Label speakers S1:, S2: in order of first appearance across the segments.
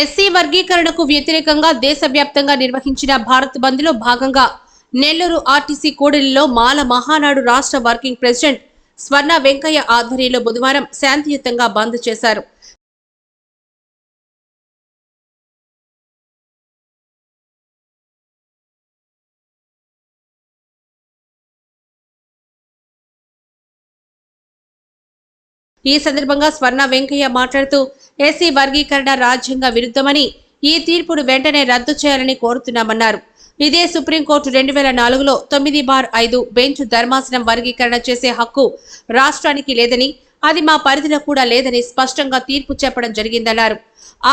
S1: SC వర్గీకరణకు వ్యతిరేకంగా దేశవ్యాప్తంగా నిర్వహించిన భారత్ బంద్లో భాగంగా నెల్లూరు ఆర్టీసీ కూడలిలో మాల మహానాడు రాష్ట్ర వర్కింగ్ ప్రెసిడెంట్ స్వర్ణ వెంకయ్య ఆధ్వర్యంలో బుధవారం శాంతియుతంగా బంద్ చేశారు. ఈ సందర్భంగా స్వర్ణ వెంకయ్య మాట్లాడుతూ ఎస్సీ వర్గీకరణ రాజ్యాంగ విరుద్ధమని ఈ తీర్పును వెంటనే రద్దు చేయాలని కోరుతున్నామన్నారు. ఇదే సుప్రీంకోర్టు రెండు వేల నాలుగులో తొమ్మిది బార్ ఐదు బెంచ్ ధర్మాసనం వర్గీకరణ చేసే హక్కు రాష్ట్రానికి లేదని అది మా పరిధిలో కూడా లేదని స్పష్టంగా తీర్పు చెప్పడం జరిగిందన్నారు.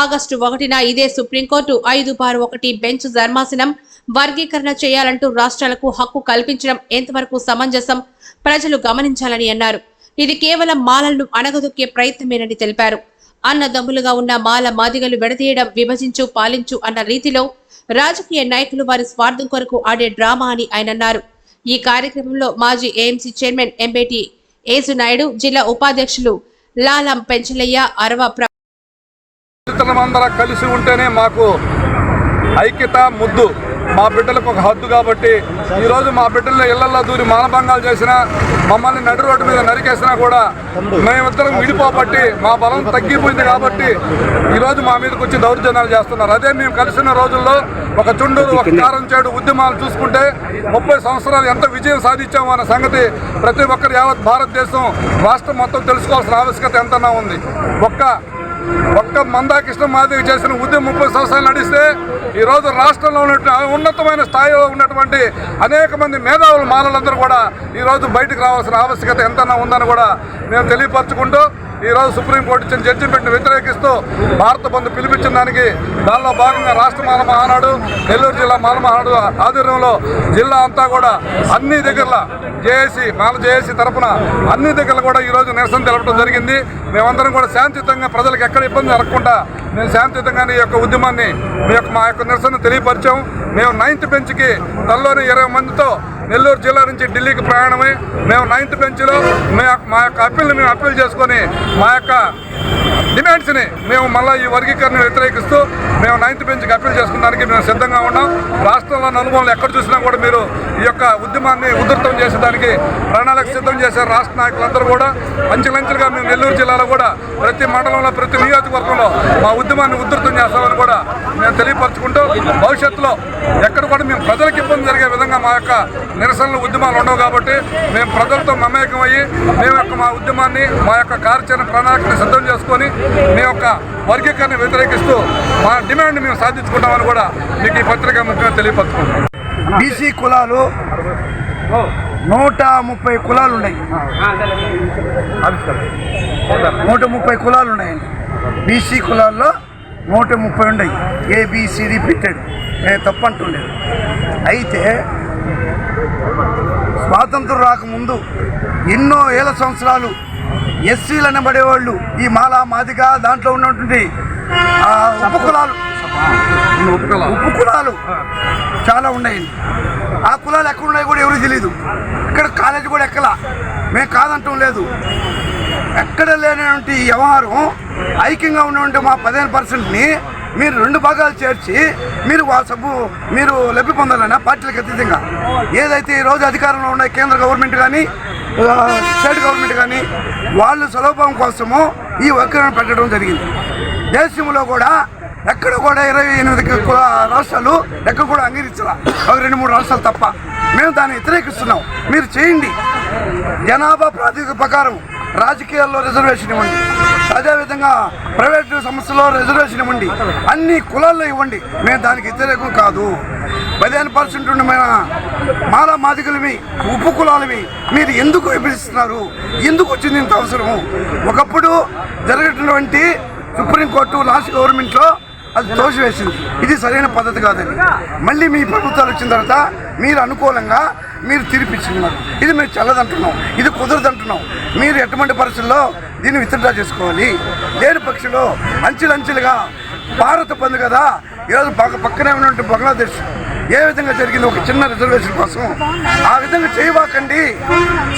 S1: ఆగస్టు ఒకటిన ఇదే సుప్రీంకోర్టు ఐదు బార్ ఒకటి బెంచ్ ధర్మాసనం వర్గీకరణ చేయాలంటూ రాష్ట్రాలకు హక్కు కల్పించడం ఎంతవరకు సమంజసం ప్రజలు గమనించాలని అన్నారు. ఇది కేవలం మాలలను అణగదొక్కే ప్రయత్నమేనని తెలిపారు. అన్నదమ్ములుగా ఉన్న మాల మాదిగలు విడదీయడం విభజించు పాలించు అన్న రీతిలో రాజకీయ నాయకులు వారి స్వార్థం కొరకు ఆడే డ్రామా అని ఆయన అన్నారు. ఈ కార్యక్రమంలో మాజీ ఏఎంసీ చైర్మన్ ఎంబేటి ఏసు నాయుడు జిల్లా ఉపాధ్యక్షులు లాలం పెంచలయ్య అరవ
S2: కలిసి ఉంటేనే మాకు ఐక్యత ముద్దు. మా బిడ్డలకు ఒక హద్దు కాబట్టి ఈరోజు మా బిడ్డలు ఇళ్ళలో దూరి మానభంగాలు చేసినా మమ్మల్ని నడి రోడ్డు మీద నరికేసినా కూడా మేమిద్దరం విడిపోబట్టి మా బలం తగ్గిపోయింది కాబట్టి ఈరోజు మా మీదకి వచ్చి దౌర్జన్యాలు చేస్తున్నారు. అదే మేము కలిసిన రోజుల్లో ఒక చుండూరు ఒక కారం చేడు ఉద్యమాలు చూసుకుంటే ముప్పై సంవత్సరాలు ఎంత విజయం సాధించాము అన్న సంగతి ప్రతి ఒక్కరు యావత్ భారతదేశం రాష్ట్రం మొత్తం తెలుసుకోవాల్సిన ఆవశ్యకత ఎంతనా ఉంది. ఒక్క ఒక్క మందాకృష్ణ మాదిరి చేసిన ఉద్యమం ముప్పై సంవత్సరాలు నడిస్తే ఈరోజు రాష్ట్రంలో ఉన్నటువంటి ఉన్నతమైన స్థాయిలో ఉన్నటువంటి అనేక మంది మేధావులు మానవులందరూ కూడా ఈరోజు బయటకు రావాల్సిన ఆవశ్యకత ఎంతైనా ఉందని కూడా మేము తెలియపరచుకుంటూ ఈరోజు సుప్రీంకోర్టు ఇచ్చిన జడ్జిమెంట్ను వ్యతిరేకిస్తూ భారత బంధు పిలిపించిన దానికి దానిలో భాగంగా రాష్ట్ర మాల మహానాడు నెల్లూరు జిల్లా మాల మహానాడు ఆధ్వర్యంలో జిల్లా అంతా కూడా అన్ని దగ్గరలో జేఏసీ మాల జేఏసీ తరఫున అన్ని దగ్గర కూడా ఈరోజు నిరసన తెలపడం జరిగింది. మేమందరం కూడా శాంతియుతంగా ప్రజలకు ఎక్కడ ఇబ్బంది జరగకుండా మేము శాంతియుతంగానే ఈ యొక్క ఉద్యమాన్ని మీ యొక్క మా యొక్క నిరసన తెలియపరిచాం. మేము నైన్త్ బెంచ్కి తనలోని ఇరవై మందితో నెల్లూరు జిల్లా నుంచి ఢిల్లీకి ప్రయాణమై మేము నైన్త్ బెంచ్లో మా యొక్క అప్పీల్ని మేము అప్పీల్ చేసుకొని మా యొక్క డిమాండ్స్ని మేము మళ్ళీ ఈ వర్గీకరణ వ్యతిరేకిస్తూ మేము నైన్త్ బెంచ్కి అప్పీల్ చేసుకోవడానికి మేము సిద్ధంగా ఉన్నాం. రాష్ట్రంలో నలుమూలలు ఎక్కడ చూసినా కూడా మీరు ఈ యొక్క ఉద్యమాన్ని ఉధృతం చేసేదానికి ప్రణాళిక సిద్ధం చేశారు రాష్ట్ర నాయకులందరూ కూడా. అంచెలంచెలుగా మేము నెల్లూరు జిల్లాలో కూడా ప్రతి మండలంలో ప్రతి నియోజకవర్గంలో మా ఉద్యమాన్ని ఉధృతం చేస్తామని కూడా మేము తెలియపరచుకుంటూ భవిష్యత్తులో ఎక్కడ కూడా మేము ప్రజలకు ఇబ్బంది జరిగే విధంగా మా యొక్క నిరసనలు ఉద్యమాలు ఉండవు కాబట్టి మేము ప్రజలతో మమేకం అయ్యి మేము యొక్క మా ఉద్యమాన్ని మా యొక్క కార్యాచరణ ప్రణాళికను సిద్ధం చేసుకొని మీ యొక్క వర్గీకరణ వ్యతిరేకిస్తూ మా డిమాండ్ మేము సాధించుకుంటామని కూడా మీకు ఈ పత్రిక ముఖ్యంగా తెలియపరచుకుంటాం
S3: బీసీ కులాలు నూట ముప్పై కులాలు ఉన్నాయి. నూట ముప్పై కులాలు ఉన్నాయండి. బీసీ కులాల్లో నూట ముప్పై ఉన్నాయి. ఏబిసిడి పెట్టాడు నేను తప్పంటుండేది అయితే స్వాతంత్రం రాకముందు ఎన్నో ఏళ్ళ సంవత్సరాలు ఎస్సీలు అనబడేవాళ్ళు. ఈ మాల మాదిగ దాంట్లో ఉన్నటువంటి ఆ, ఉపకులాలు. ఉప్పు కులాలు చాలా ఉన్నాయండి ఆ కులాలు ఎక్కడ ఉన్నాయో కూడా ఎవరికి తెలియదు ఇక్కడ కాలేజీ కూడా ఎక్కలా. మేము కాదంటాం లేదు. ఎక్కడ లేనటువంటి వ్యవహారం ఐక్యంగా ఉన్నటువంటి మా పదిహేను పర్సెంట్ని మీరు రెండు భాగాలు చేర్చి మీరు ఆ సబ్బు మీరు లబ్ధి పొందాలన్నా పార్టీలకు అతీతంగా. ఏదైతే ఈరోజు రోజు అధికారంలో ఉన్న కేంద్ర గవర్నమెంట్ కానీ స్టేట్ గవర్నమెంట్ కానీ వాళ్ళు సులభం కోసము ఈ వక్రను పెట్టడం జరిగింది. దేశంలో కూడా ఎక్కడ కూడా ఇరవై ఎనిమిది రాష్ట్రాలు ఎక్కడ కూడా అంగీకరించాల. ఒక రెండు మూడు రాష్ట్రాలు తప్ప. మేము దాన్ని వ్యతిరేకిస్తున్నాం. మీరు చేయండి. జనాభా ప్రాతిపదిక ప్రకారం రాజకీయాల్లో రిజర్వేషన్ ఇవ్వండి. అదేవిధంగా ప్రైవేటు సంస్థలో రిజర్వేషన్ ఇవ్వండి. అన్ని కులాల్లో ఇవ్వండి. మేము దానికి వ్యతిరేకం కాదు. పదిహేను పర్సెంట్ ఉండమైన మన మాల ఉప్పు కులాలవి మీరు ఎందుకు విభజిస్తున్నారు ఎందుకు వచ్చింది ఇంత అవసరము? ఒకప్పుడు జరిగినటువంటి సుప్రీంకోర్టు లాస్ట్ గవర్నమెంట్లో అది తోసివేసింది. ఇది సరైన పద్ధతి కాదని. మళ్ళీ మీ ప్రభుత్వాలు వచ్చిన తర్వాత మీరు అనుకూలంగా మీరు తీర్పిచ్చుకున్నారు ఇది మేము చల్లదంటున్నాం. ఇది కుదరదంటున్నాం. మీరు ఎటువంటి పరిస్థితుల్లో దీన్ని విత్డ్రా చేసుకోవాలి? లేని పక్షంలో అంచెలంచెలుగా భారత బంద్ కదా. ఈరోజు పక్కనే ఉన్నటువంటి బంగ్లాదేశ్ ఏ విధంగా జరిగింది? ఒక చిన్న రిజర్వేషన్ కోసం. ఆ విధంగా చేయబాకండి.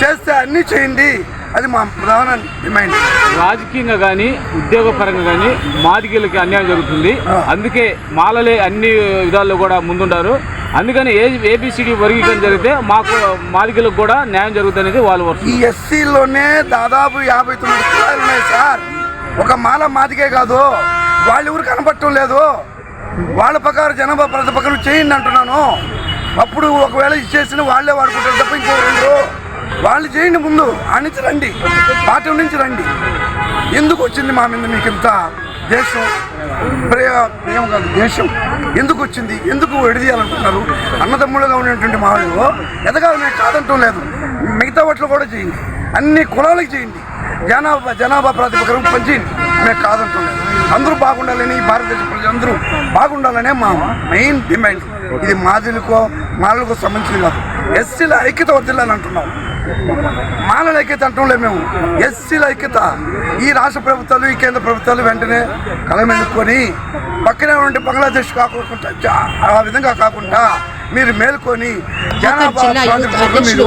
S3: చేస్తే అన్నీ చేయండి. అది మా ప్రధాన డిమాండ్
S4: రాజకీయంగా కానీ ఉద్యోగపరంగా కానీ మాదిగలకి అన్యాయం జరుగుతుంది. అందుకే మాలలే అన్ని విధాల్లో కూడా ముందుంటారు అందుకని ఏ ఏబిసిడి వర్గీకరణ జరిగితే మాకు మాదిగలకు కూడా న్యాయం జరుగుతుంది వాళ్ళ
S3: ఈ ఎస్సీలోనే దాదాపు యాభై తొమ్మిది కులాలు ఉన్నాయి సార్. ఒక మాల మాదికే కాదు. వాళ్ళు ఎవరు కనపడటం లేదు. వాళ్ళ ప్రకారం జనాభా ప్రతిపక్కన చేయండి అంటున్నాను. అప్పుడు ఒకవేళ ఇచ్చేసిన వాళ్ళే వాడుకుంటారు తప్ప ఇంకో రెండు వాళ్ళు చేయండి ముందు ఆ నుంచి రండి. పార్టీ నుంచి రండి. ఎందుకు వచ్చింది మా మీద మీకు ఇంత దేశం ప్రేమ ప్రేమ కాదు దేశం ఎందుకు వచ్చింది? ఎందుకు విడదీయాలనుకుంటున్నారు అన్నదమ్ములుగా ఉన్నటువంటి మా వాళ్ళు ఎదగాలి మేము కాదంటం లేదు. మిగతా వాటిలో కూడా చేయండి. అన్ని కులాలకు చేయండి. జనాభా జనాభా ప్రాతిపదికన పంచేయండి మేము కాదంటం లేదు. అందరూ బాగుండాలని భారతదేశ ప్రజలందరూ బాగుండాలనే మా మెయిన్ డిమాండ్ ఇది మాదిలకో మాలకో సంబంధించింది కాదు. ఎస్సీల ఐక్యత వర్దిల్లని అంటున్నాం మాలల ఐక్యత అంటంలే మేము. ఎస్సీల ఐక్యత. ఈ రాష్ట్ర ప్రభుత్వాలు ఈ కేంద్ర ప్రభుత్వాలు వెంటనే కలమెలుకొని పక్కనే ఉండి బంగ్లాదేశ్ కాకుండా ఆ విధంగా కాకుండా మీరు మేల్కొని
S1: జిల్లా యూత్ అధ్యక్షులు